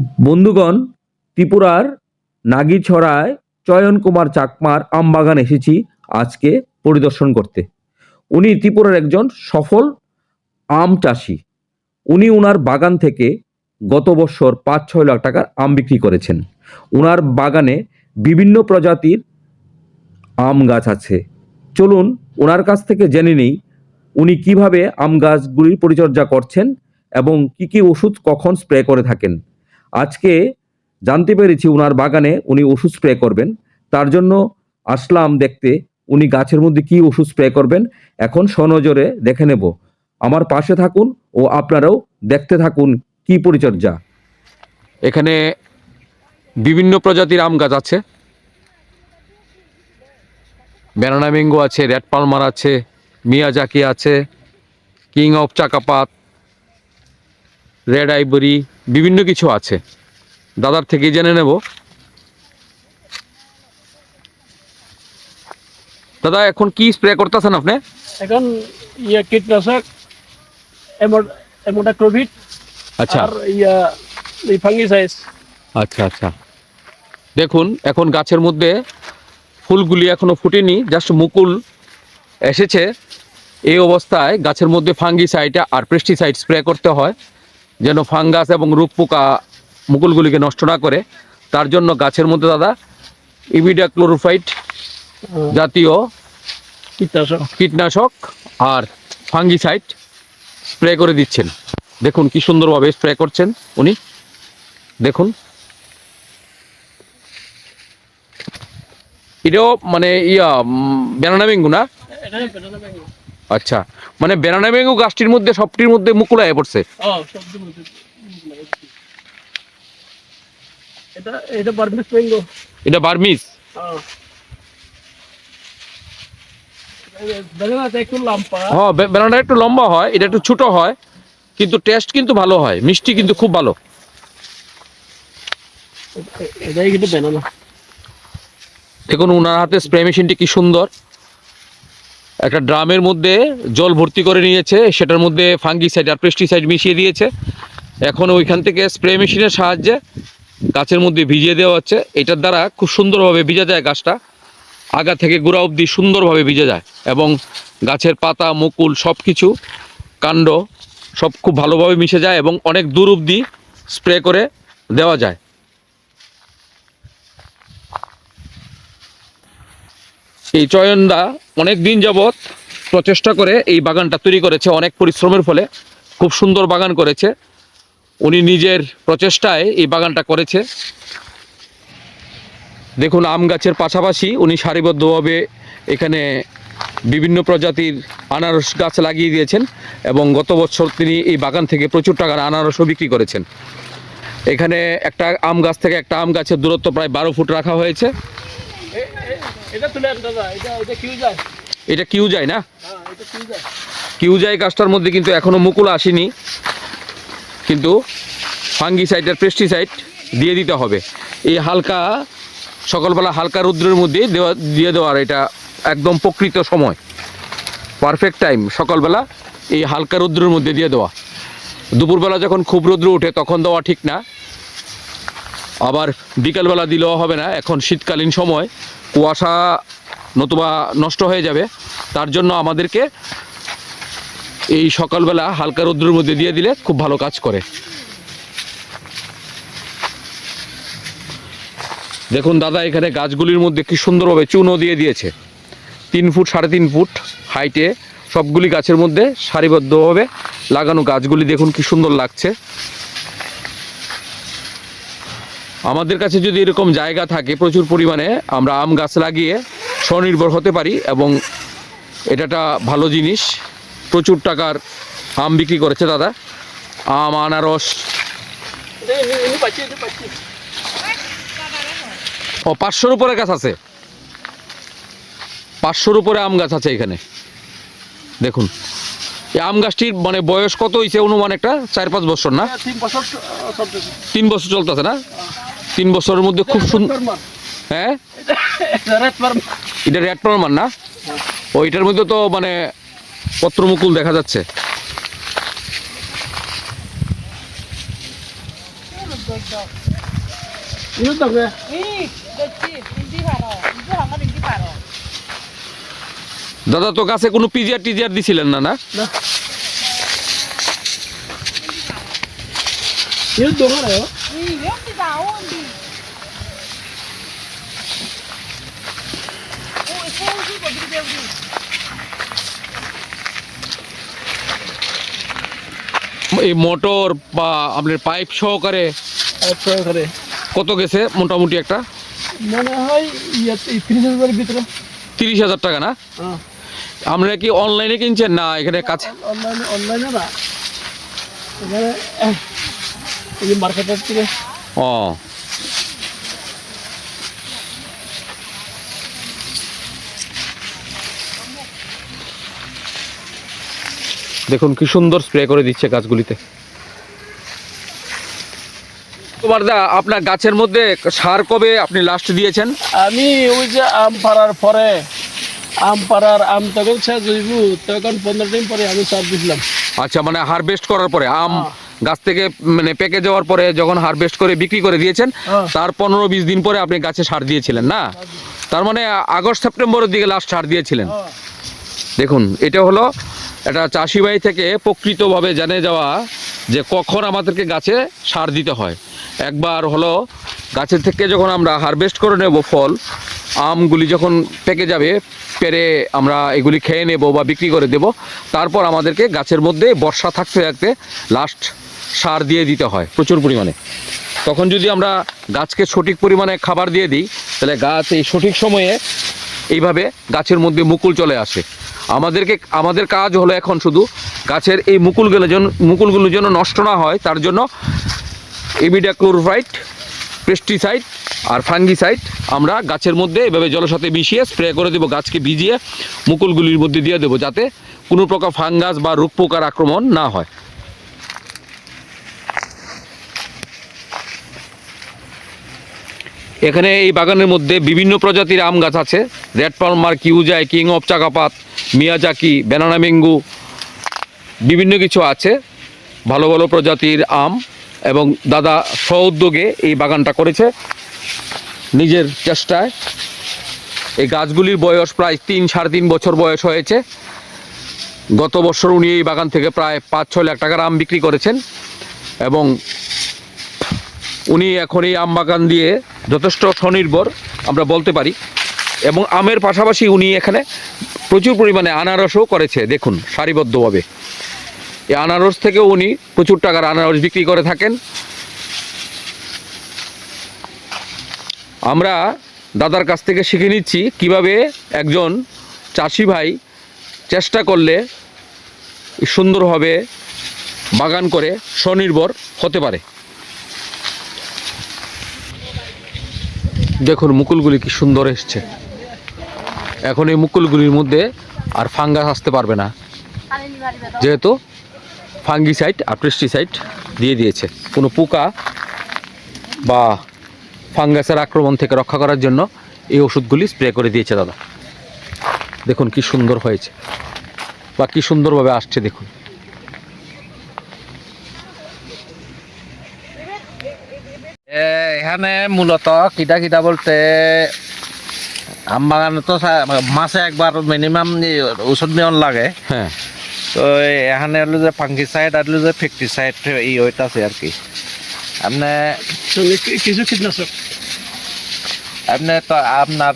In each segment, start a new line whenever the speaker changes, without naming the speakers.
বন্ধুগণ, ত্রিপুরার নাগিছড়ায় চয়ন কুমার চাকমার আম বাগান এসেছি আজকে পরিদর্শন করতে। উনি ত্রিপুরার একজন সফল আম চাষি। উনি উনার বাগান থেকে গত বছর পাঁচ ছয় লাখ টাকার আম বিক্রি করেছেন। উনার বাগানে বিভিন্ন প্রজাতির আম গাছ আছে। চলুন ওনার কাছ থেকে জেনে নিই উনি কীভাবে আম গাছগুলির পরিচর্যা করছেন এবং কি কি ওষুধ কখন স্প্রে করে থাকেন। আজকে জানতে পেরেছি ওনার বাগানে উনি ওষুধ স্প্রে করবেন। তার জন্য আসলাম দেখতে, উনি গাছের মধ্যে কি ওষুধ স্প্রে করবেন? এখন সনজরে দেখে নেব। আমার পাশে থাকুন ও আপনারাও দেখতে থাকুন কি পরিচর্যা।
এখানে বিভিন্ন প্রজাতির আম গাছ আছে। ব্যানানা ম্যাঙ্গো আছে, রেড পালমার আছে, মিয়াজাকি আছে, king of Chakapat red ivory বিভিন্ন কিছু আছে। দাদার থেকে জেনে নেব। দাদা এখন কি স্প্রে করতেছেন আপনি?
এখন ইয়া কীটনাশক এমো- এমোডাক্লোভিড
আচ্ছা।
আর ইয়া এই ফাঙ্গিসাইড।
আচ্ছা আচ্ছা। দেখুন এখন গাছের মধ্যে ফুলগুলি এখনও ফুটেনি জাস্ট মুকুল এসেছে। এই অবস্থায় গাছের মধ্যে ফাঙ্গিসাইড আর পেস্টিসাইড স্প্রে করতে হয়। যেন ফাঙ্গাস এবং রূপ পোকা মুকুলগুলিকে নষ্ট না করে। তার জন্য গাছের মধ্যে দাদা ইমিডা ক্লোরোফাইট জাতীয়
কীটনাশক।
কীটনাশক আর ফাঙ্গিসাইড স্প্রে করে দিচ্ছেন। দেখুন কি সুন্দরভাবে স্প্রে করছেন উনি। দেখুন। এটাও মানে ইয়া বেনানা বেঙ্গু না? আচ্ছা। মানে বেনানা বেঙ্গু গাছটির মধ্যে সবটির মধ্যে পড়ছে?
ও সবজি মধ্যে এটা এটা বার্মিস ম্যাঙ্গো
এটা বার্মিস
একটু
হ্যাঁ লম্বা হয় এটা একটু ছোট হয় কিন্তু টেস্ট কিন্তু ভালো হয় মিষ্টি কিন্তু খুব ভালো।
এটাই কিন্তু
দেখুন ওনার হাতে স্প্রে মেশিনটি কি সুন্দর। একটা ড্রামের মধ্যে জল ভর্তি করে নিয়েছে, সেটার মধ্যে ফাঙ্গিসাইড আর পেস্টিসাইড মিশিয়ে দিয়েছে। এখন ওইখান থেকে স্প্রে মেশিনের সাহায্যে গাছের মধ্যে ভিজিয়ে দেওয়া হচ্ছে। এটার দ্বারা খুব সুন্দরভাবে ভিজা যায় গাছটা। আগা থেকে গোড়া অবধি সুন্দরভাবে ভিজে যায় এবং গাছের পাতা, মুকুল সব কিছু কাণ্ড সব খুব ভালোভাবে মিশে যায় এবং অনেক দূর অবধি স্প্রে করে দেওয়া যায়। এই চয়নদা অনেক দিন যাবৎ প্রচেষ্টা করে এই বাগানটা তৈরি করেছে, অনেক পরিশ্রমের ফলে। খুব সুন্দর বাগান করেছে। উনি নিজের প্রচেষ্টায় এই বাগানটা করেছে। দেখুন, আম গাছের পাশাপাশি উনি সারিবদ্ধভাবে এখানে বিভিন্ন প্রজাতির আনারস গাছ লাগিয়ে দিয়েছেন এবং গত বছর তিনি এই বাগান থেকে প্রচুর টাকার আনারসও বিক্রি করেছেন। এখানে একটা আম গাছ থেকে একটা আম গাছের দূরত্ব প্রায় বারো ফুট রাখা হয়েছে।
এটা তুলে আন দাদা এটা এটা কিউ যায়।
এটা কিউ যায় না?
হ্যাঁ এটা কিউ যায়।
কিউ যায় গাছটার মধ্যে কিন্তু এখনও মুকুল আসেনি। কিন্তু ফাঙ্গিসাইড আর পেস্টিসাইড দিয়ে দিতে হবে। এই হালকা সকালবেলা হালকা রৌদ্রের মধ্যে দেওয়া দিয়ে দেওয়ার এটা একদম প্রকৃত সময়। পারফেক্ট টাইম সকালবেলা এই হালকা রৌদ্রের মধ্যে দিয়ে দেওয়া। দুপুরবেলা যখন খুব রৌদ্র ওঠে তখন দেওয়া ঠিক না। আবার বিকালবেলা দিলেও হবে না, এখন শীতকালীন সময়। কুয়াশা নতুবা নষ্ট হয়ে যাবে, তার জন্য আমাদেরকে এই সকালবেলা হালকা রৌদ্রের মধ্যে দিয়ে দিলে খুব ভালো কাজ করে। দেখুন দাদা, এখানে গাছগুলির মধ্যে কি সুন্দরভাবে চুনও দিয়ে দিয়েছে। তিন ফুট, সাড়ে তিন ফুট হাইটে সবগুলি গাছের মধ্যে সারিবদ্ধভাবে লাগানো গাছগুলি দেখুন কি সুন্দর লাগছে। আমাদের কাছে যদি এরকম জায়গা থাকে প্রচুর পরিমাণে আমরা আম গাছ লাগিয়ে স্বনির্ভর হতে পারি এবং এটা একটা ভালো জিনিস। প্রচুর টাকার আম বিক্রি করেছে দাদা। আম আনারস। ও পাঁচশোর উপরে গাছ আছে। পাঁচশোর উপরে আম গাছ আছে এখানে। দেখুন এই আম গাছটির মানে বয়স কত হয়েছে অনুমান একটা? চার পাঁচ বছর না?
তিন বছর
তিন বছর চলতেছে না? তিন বছরের মধ্যে খুব সুন্দর হ্যাঁ? এটা রেড নর্মাল না? ও এটার মধ্যে তো মানে পত্রমুকুল দেখা যাচ্ছে। দাদা তো কাছে কোনো পিজিআর টিজিআর দিছিলেন না না?
দোকান
এই মোটর বা আপনার পাইপ সহকারে
সহকারে।
কত গেছে মোটামুটি একটা?
মনে হয় ইয়ে, তিরিশ হাজারের ভিতরে।
তিরিশ হাজার টাকা না?
হ্যাঁ।
আপনারা কি অনলাইনে কিনছেন? না এখানে কাছে
অনলাইনে অনলাইনে না। মার্কেটের থেকে
ও। দেখুন কি সুন্দর স্প্রে করে দিচ্ছে গাছগুলিতে দা আপনার গাছের মধ্যে সার কবে আপনি লাস্ট দিয়েছেন
আমি ওই যে আম পাড়ার পরে আম পাড়ার আম তখন শেষ হইব তখন পনেরো দিন পরে আমি সার দিছিলাম
আচ্ছা মানে হারভেস্ট করার পরে আম
হ্যাঁ।
গাছ থেকে মানে পেকে যাওয়ার পরে যখন হারভেস্ট করে বিক্রি করে দিয়েছেন
হ্যাঁ।
তার পনেরো বিশ দিন পরে আপনি গাছে সার দিয়েছিলেন না তার মানে আগস্ট সেপ্টেম্বরের দিকে লাস্ট সার দিয়েছিলেন
হ্যাঁ।
দেখুন এটা হলো একটা চাষি ভাই থেকে প্রকৃতভাবে জেনে যাওয়া যে কখন আমাদেরকে গাছে সার দিতে হয়। একবার হলো গাছের থেকে যখন আমরা হারভেস্ট করে নেব ফল, আমগুলি যখন পেকে যাবে, পেরে আমরা এগুলি খেয়ে নেব বা বিক্রি করে দেব, তারপর আমাদেরকে গাছের মধ্যে বর্ষা থাকতে থাকতে লাস্ট সার দিয়ে দিতে হয় প্রচুর পরিমাণে। তখন যদি আমরা গাছকে সঠিক পরিমাণে খাবার দিয়ে দিই, তাহলে গাছ এই সঠিক সময়ে এইভাবে গাছের মধ্যে মুকুল চলে আসে। আমাদেরকে, আমাদের কাজ হলো এখন শুধু গাছের এই মুকুলগুলো যেন মুকুলগুলো যেন নষ্ট না হয়, তার জন্য এবিডা ক্লোরোফাইট পেস্টিসাইড আর ফাঙ্গিসাইড আমরা গাছের মধ্যে এভাবে জলের সাথে মিশিয়ে স্প্রে করে দেবো, গাছকে ভিজিয়ে মুকুলগুলির মধ্যে দিয়ে দেবো, যাতে কোনো প্রকার ফাঙ্গাস বা রোগ পোকার আক্রমণ না হয়। এখানে এই বাগানের মধ্যে বিভিন্ন প্রজাতির আম গাছ আছে। Red Palmer Kiuzai king of Chakapat, Miyazaki, banana mango, বিভিন্ন কিছু আছে। ভালো ভালো প্রজাতির আম এবং দাদা স্ব উদ্যোগে এই বাগানটা করেছে। নিজের চেষ্টায়। এই গাছগুলির বয়স প্রায় তিন সাড়ে তিন বছর বয়স হয়েছে। গত বছর উনি এই বাগান থেকে প্রায় পাঁচ ছয় লাখ টাকার আম বিক্রি করেছেন এবং উনি এখন এই আম বাগান দিয়ে যথেষ্ট স্বনির্ভর, আমরা বলতে পারি। এবং আমের পাশাপাশি উনি এখানে প্রচুর পরিমাণে আনারসও করেছে, দেখুন, সারিবদ্ধভাবে। এই আনারস থেকেও উনি প্রচুর টাকার আনারস বিক্রি করে থাকেন। আমরা দাদার কাছ থেকে শিখে নিচ্ছি কীভাবে একজন চাষি ভাই চেষ্টা করলে সুন্দরভাবে বাগান করে স্বনির্ভর হতে পারে। দেখুন, মুকুলগুলি কি সুন্দর এসছে। এখন এই মুকুলগুলির মধ্যে আর ফাঙ্গাস আসতে পারবে না। যেহেতু ফাঙ্গিসাইড আর পেস্টিসাইড দিয়ে দিয়েছে। কোনো পোকা বা ফাঙ্গাসের আক্রমণ থেকে রক্ষা করার জন্য এই ওষুধগুলি স্প্রে করে দিয়েছে দাদা। দেখুন, কি সুন্দর হয়েছে। বা কি সুন্দরভাবে আসছে, দেখুন।
এখানে মূলত কিটা কিটা বলতে আম বাগানে তো মাসে একবার মিনিমাম ওষুধ নিয়ন লাগে।
হ্যাঁ।
তো এখানে হলো যে ফাঙ্গিসাইড আর যে যে ই এই ওইটাছে আর কি। আপনি
কিছু কীটনাশক।
আপনি তো আপনার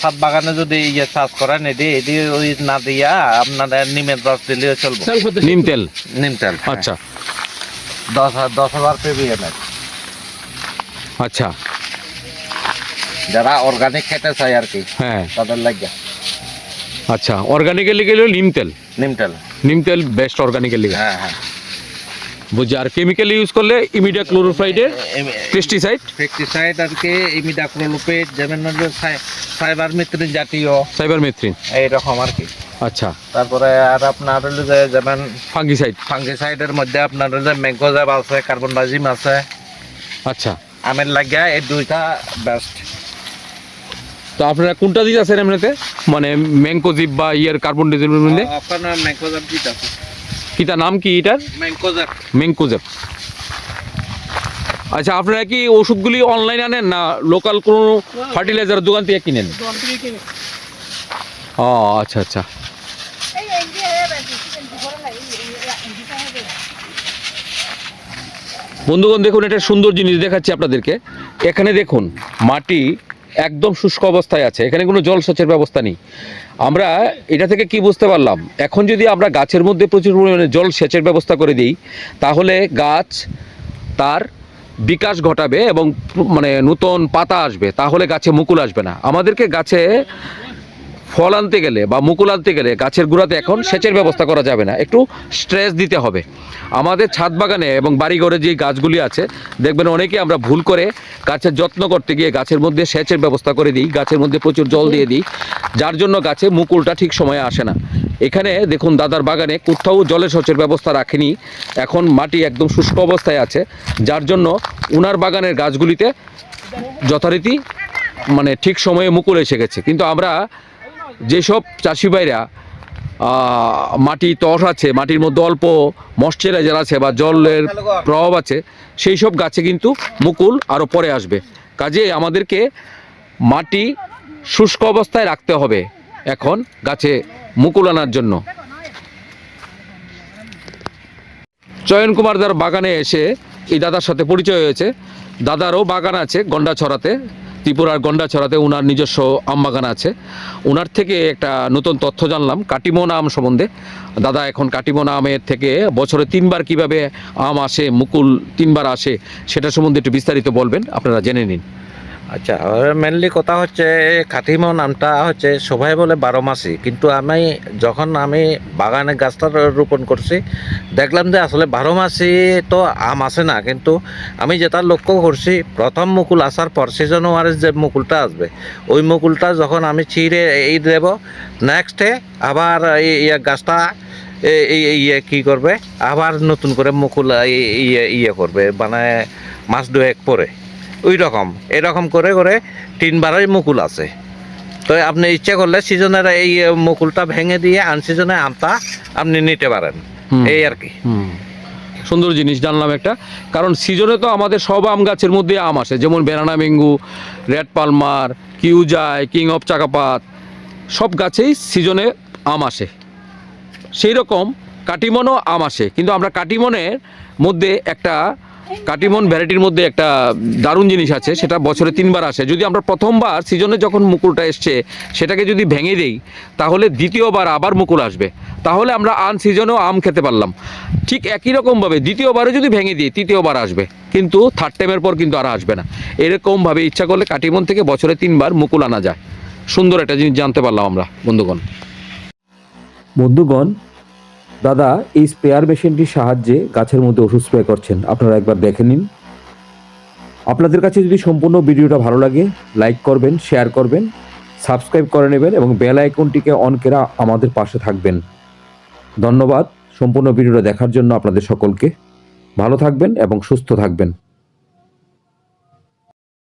সাত বাগানে যদি ইয়ে চাষ করেন এদি এদি ওই না দিয়া আপনার নিমের রস দিলেও চলবো।
নিম তেল
নিম তেল হ্যাঁ।
আচ্ছা।
দশ দশ হাজার পেবিএম
আচ্ছা
যারা অর্গানিক খেতে চায় আর কি
হ্যাঁ
তাদের লাগে
আচ্ছা অর্গানিক্যালি গেলেও নিম তেল
নিম তেল
নিম তেল বেস্ট অর্গানিক্যালি
হ্যাঁ হ্যাঁ
বুঝছি আর কেমিক্যাল ইউজ করলে ইমিডিয়া ক্লোরোফাইডের
এম-
পেস্টিসাইড
পেস্টিসাইড আর কি ইমিডাক্লোলোপেট যেমন হলো সাই- সাইবার মিত্রিন জাতীয়
সাইবারমেথ্রিন
এইরকম আর কি
আচ্ছা
তারপরে আর আপনার হলো যে যেমন
ফাঙ্গিসাইড
ফাঙ্গিসাইডের মধ্যে আপনার হলো যে ম্যাঙ্গোজাব আছে কার্বন ডাইজিম আছে
আচ্ছা
আমের লাগিয়া এই দুইটা বেস্ট
তো আপনারা কোনটা দিতে আছেন এমনিতে মানে ম্যাঙ্কোজিপ বা ইয়ের কার্বন ডিজেলের মধ্যে
ওখানে ম্যাঙ্গোজাব দিতে আছে
কিটা নাম কি এটার
ম্যাঙ্গোজাব
ম্যাঙ্কোজেপ আচ্ছা আপনারা কি ওষুধগুলি অনলাইন আনেন না লোকাল কোনো ফার্টিলাইজার দোকান থেকে কিনেন
দোকান থেকে কিনে
ও আচ্ছা আচ্ছা
এই এনজি হবে চিকেন করে না এই এনজি হবে
বন্ধুগণ, দেখুন, এটা সুন্দর জিনিস দেখাচ্ছি আপনাদেরকে। এখানে দেখুন, মাটি একদম শুষ্ক অবস্থায় আছে। এখানে কোনো জলসেচের ব্যবস্থা নেই। আমরা এটা থেকে কি বুঝতে পারলাম? এখন যদি আমরা গাছের মধ্যে প্রচুর পরিমাণে জল সেচের ব্যবস্থা করে দিই, তাহলে গাছ তার বিকাশ ঘটাবে এবং মানে নূতন পাতা আসবে। তাহলে গাছে মুকুল আসবে না। আমাদেরকে গাছে ফল আনতে গেলে বা মুকুল আনতে গেলে গাছের গোড়াতে এখন সেচের ব্যবস্থা করা যাবে না। একটু স্ট্রেস দিতে হবে। আমাদের ছাদ বাগানে এবং বাড়িঘরে যে গাছগুলি আছে দেখবেন অনেকে আমরা ভুল করে গাছের যত্ন করতে গিয়ে গাছের মধ্যে সেচের ব্যবস্থা করে দিই গাছের মধ্যে প্রচুর জল দিয়ে দিই যার জন্য গাছে মুকুলটা ঠিক সময়ে আসে না। এখানে দেখুন দাদার বাগানে কোথাও জলের সেচের ব্যবস্থা রাখেনি। এখন মাটি একদম শুষ্ক অবস্থায় আছে যার জন্য উনার বাগানের গাছগুলিতে যথারীতি মানে ঠিক সময়ে মুকুল এসে গেছে। কিন্তু আমরা যেসব চাষি ভাইরা মাটি তস আছে, মাটির মধ্যে অল্প মশ্চারাইজার আছে বা জলের প্রভাব আছে, সেই সব গাছে কিন্তু মুকুল আরও পরে আসবে। কাজে আমাদেরকে মাটি শুষ্ক অবস্থায় রাখতে হবে এখন গাছে মুকুল আনার জন্য। চয়ন কুমার দার বাগানে এসে এই দাদার সাথে পরিচয় হয়েছে। দাদারও বাগান আছে গন্ডাছড়াতে ত্রিপুরার গন্ডাছড়াতে ওনার নিজস্ব আমবাগান আছে। ওনার থেকে একটা নতুন তথ্য জানলাম কাটিমোনা আম সম্বন্ধে। দাদা, এখন কাটিমোনা আমের থেকে বছরে তিনবার কীভাবে আম আসে, মুকুল তিনবার আসে, সেটা সম্বন্ধে একটু বিস্তারিত বলবেন, আপনারা জেনে নিন।
আচ্ছা মেনলি কথা হচ্ছে কাঠিমো নামটা হচ্ছে সবাই বলে বারো মাসি। কিন্তু আমি যখন আমি বাগানে গাছটা রোপণ করছি, দেখলাম যে আসলে বারো মাসি তো আম আসে না। কিন্তু আমি যেটা লক্ষ্য করছি, প্রথম মুকুল আসার পর সিজনওয়ারের যে মুকুলটা আসবে, ওই মুকুলটা যখন আমি ছিঁড়ে এই দেব নেক্সটে আবার এই ইয়ে গাছটা ইয়ে কী করবে? আবার নতুন করে মুকুল ইয়ে ইয়ে করবে মানে মাস দুয়েক পরে। ওই রকম। এরকম করে করে তিনবারই মুকুল আছে। তো আপনি ইচ্ছে করলে সিজনের এই মুকুলটা ভেঙে দিয়ে আন সিজনে আমটা আপনি নিতে পারেন। এই আর কি।
সুন্দর জিনিস জানলাম একটা। কারণ সিজনে তো আমাদের সব আম গাছের মধ্যে আম আসে যেমন banana mango red Palmer Kiuzai king of Chakapat সব গাছেই সিজনে আম আসে। সেই রকম কাটিমনও আম আসে। কিন্তু আমরা কাটিমনের মধ্যে একটা কাটিমন ভ্যারাইটির মধ্যে একটা দারুণ জিনিস আছে, সেটা বছরে তিনবার আসে। যদি আমরা প্রথমবার সিজনে যখন মুকুলটা এসছে, সেটাকে যদি ভেঙে দেই, তাহলে দ্বিতীয়বার আবার মুকুল আসবে। তাহলে আমরা আন সিজনেও আম খেতে পারলাম। ঠিক একই রকমভাবে দ্বিতীয়বারে যদি ভেঙে দিই, তৃতীয়বার আসবে। কিন্তু থার্ড টাইমের পর কিন্তু আর আসবে না। এরকমভাবে ইচ্ছা করলে কাটিমন থেকে বছরে তিনবার মুকুল আনা যায়। সুন্দর একটা জিনিস জানতে পারলাম আমরা, বন্ধুগণ।
বন্ধুগণ দাদা, এই স্প্রেয়ার মেশিনটির সাহায্যে গাছের মধ্যে ওষুধ স্প্রে করছেন। আপনারা একবার দেখে নিন। আপনাদের কাছে যদি সম্পূর্ণ ভিডিওটা ভালো লাগে লাইক করবেন শেয়ার করবেন সাবস্ক্রাইব করে নেবেন এবং বেল আইকনটিকে অন করে আমাদের পাশে থাকবেন। ধন্যবাদ। সম্পূর্ণ ভিডিওটা দেখার জন্য আপনাদের সকলকে। ভালো থাকবেন এবং সুস্থ থাকবেন।